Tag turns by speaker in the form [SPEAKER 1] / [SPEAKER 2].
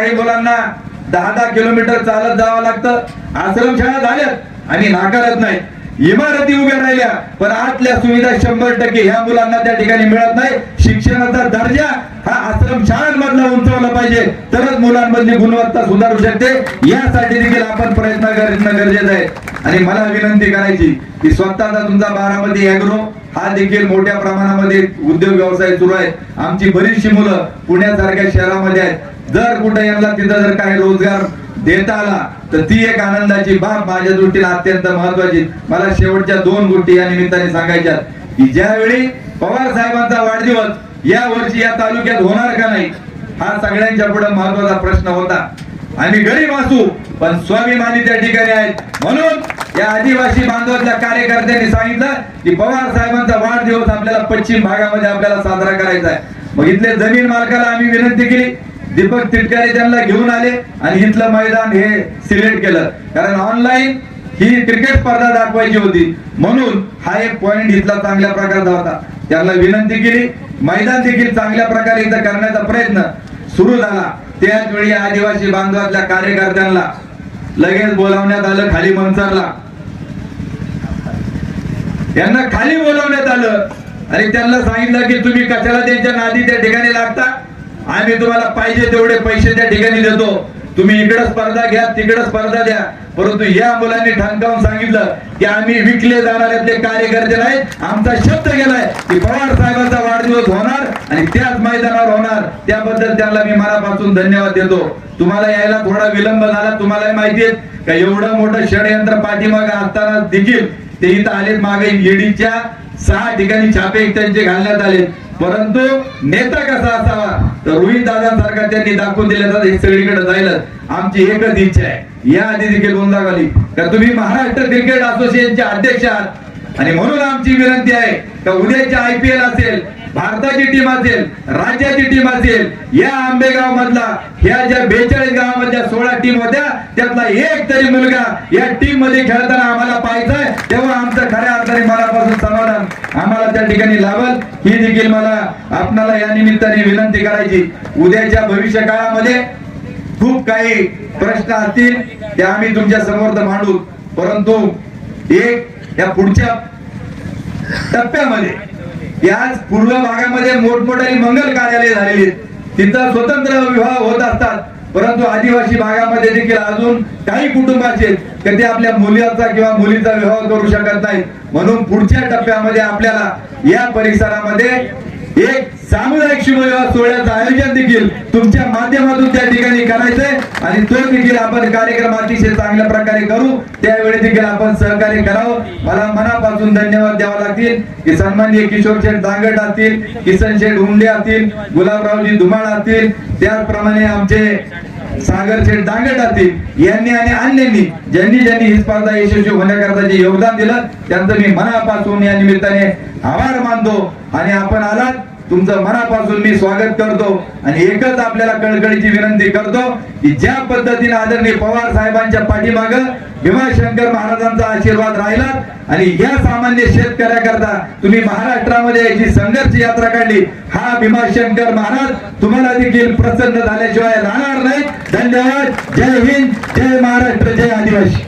[SPEAKER 1] काही मुलांना दहा दहा किलोमीटर चालत जावं लागतं. आश्रमशाळा झाल्यात आणि नाकारत नाही इमारती उभ्या राहिल्या पण आतल्या सुविधा शंभर टक्के ह्या मुलांना त्या ठिकाणी मिळत नाही. शिक्षणाचा दर्जा हा आश्रम शाळांमधला उंचावला पाहिजे. तरच मुलांमधली गुणवत्ता सुधारू शकते. यासाठी देखील आपण प्रयत्न करणं गरजेचं आहे. आणि मला विनंती करायची की स्वतःचा तुमचा बारामती अॅग्रो हा देखील मोठ्या प्रमाणामध्ये उद्योग व्यवसाय सुरू आहे. आमची बरीचशी मुलं पुण्यासारख्या शहरामध्ये आहेत. जर कुठं यांना तिथं जर काही रोजगार देता आला तर ती एक आनंदाची बाब माझ्या दृष्टीला अत्यंत महत्वाची मला शेवटच्या दोन गोष्टी या निमित्ताने सांगायच्या की ज्यावेळी पवार साहेबांचा वाढदिवस या वर्षी या तालुक्यात होणार का नाही हा सगळ्यांच्या पुढे महत्त्वाचा प्रश्न होता. आम्ही गरीब असू पण स्वाभिमानी त्या ठिकाणी आहेत. म्हणून या आदिवासी बांधवांच्या कार्यकर्त्यांनी सांगितलं की पवार साहेबांचा वाढदिवस आपल्याला पश्चिम भागामध्ये आपल्याला साजरा करायचा आहे. मग इथल्या जमीन मालकाला आम्ही विनंती केली दीपक तिटकारे त्यांना घेऊन आले आणि इथलं मैदान हे सिलेक्ट केलं. कारण ऑनलाईन ही क्रिकेट स्पर्धा दाखवायची होती. म्हणून हा एक पॉइंट इथला चांगल्या प्रकारचा होता. त्यांना विनंती केली. मैदान देखील चांगल्या प्रकारे इथं करण्याचा प्रयत्न सुरू झाला. त्याच वेळी आदिवासी बांधवातल्या कार्यकर्त्यांना लगेच बोलावण्यात आलं खाली मंचरला त्यांना खाली बोलावण्यात आलं. आणि त्यांना सांगितलं की तुम्ही कशाला त्यांच्या नादी त्या ठिकाणी लागता? आम्ही तुम्हाला पाहिजे तेवढे पैसे त्या ठिकाणी देतो. तुम्ही इकडे स्पर्धा घ्या तिकडे स्पर्धा द्या. परंतु या मुलांनी ठणकावून सांगितलं की आम्ही विकले जाणाऱ्यातले कार्यकर्ते नाहीत. आमचा शब्द गेलाय की पवार साहेबांचा वाढदिवस होणार आणि त्याच मैदानावर होणार. त्याबद्दल त्यांना मी मनापासून धन्यवाद देतो. तुम्हाला यायला थोडा विलंब झाला तुम्हाला माहिती आहे का एवढं मोठं षडयंत्र पाठीमागे असताना देखील ते इथं आलेत मागे. ईडीच्या सहा ठिकाणी छापे त्यांचे घालण्यात आले. परंतु नेता कसा असावा? तर रोहित दादांसारखा त्यांनी दाखवून दिल्याचा हे सगळीकडे जाईलच. आमची एकच इच्छा आहे. या आधी देखील गोंदावली का तुम्ही महाराष्ट्र क्रिकेट असोसिएशनचे अध्यक्ष आहात? आणि म्हणून आमची विनंती आहे का उद्याचे आय पी एल असेल भारताची टीम असेल राज्याची टीम असेल या आंबेगाव मधला ह्या ज्या बेचाळीस गावामधल्या सोळा टीम होत्या त्यातला एक तरी मुलगा या टीममध्ये खेळताना आम्हाला पाहायचाय तेव्हा आमचं खऱ्या अर्थाने मनापासून समाधान आम्हाला त्या ठिकाणी लावल ही देखील मला आपणाला या निमित्ताने विनंती करायची. उद्याच्या भविष्य काळामध्ये खूप काही प्रश्न असतील ते आम्ही तुमच्यासमोर मांडू. परंतु एक या पुढच्या टप्प्यामध्ये याच पूर्व भागामध्ये मोठमोठाली मंगल कार्यालय झालेली आहेत. तिथं स्वतंत्र विवाह होत असतात. परंतु आदिवासी भागामध्ये देखील अजून काही कुटुंबाचे आहेत ते आपल्या मुलाचा किंवा मुलीचा विवाह करू शकत नाहीत. म्हणून पुढच्या टप्प्यामध्ये आपल्याला या परिसरामध्ये एक सामुदायिक शिवविवाह सोहळ्याचं आयोजन देखील तुमच्या माध्यमातून त्या ठिकाणी करायचंय. आणि तो देखील आपण कार्यक्रम अतिशय चांगल्या प्रकारे करू. त्यावेळी देखील आपण सहकार्य करावं. मला मनापासून धन्यवाद द्यावा लागतील. की सन्माननीय किशोर शेठ दांगट असतील किसन शेठ हुंडे असतील गुलाबरावजी धुमाळ असतील त्याचप्रमाणे आमचे सागर शेठ दांगट असतील यांनी आणि अन्यांनी ज्यांनी ज्यांनी ही स्पर्धा यशस्वी होण्याकरता जे योगदान दिलं त्यांचं मी मनापासून या निमित्ताने आभार मानतो. आणि आपण आलात. तुमचं मनापासून मी स्वागत करतो आणि एकच आपल्याला कळकळीची विनंती करतो की ज्या पद्धतीने आदरणीय पवार साहेबांच्या पाठीमाग भीमाशंकर महाराजांचा आशीर्वाद राहिला आणि या सामान्य शेतकऱ्याकरता तुम्ही महाराष्ट्रामध्ये याची संघर्ष यात्रा काढली हा भीमाशंकर महाराज तुम्हाला देखील प्रसन्न झाल्याशिवाय राहणार नाही. धन्यवाद. जय हिंद. जय महाराष्ट्र. जय आदिवासी.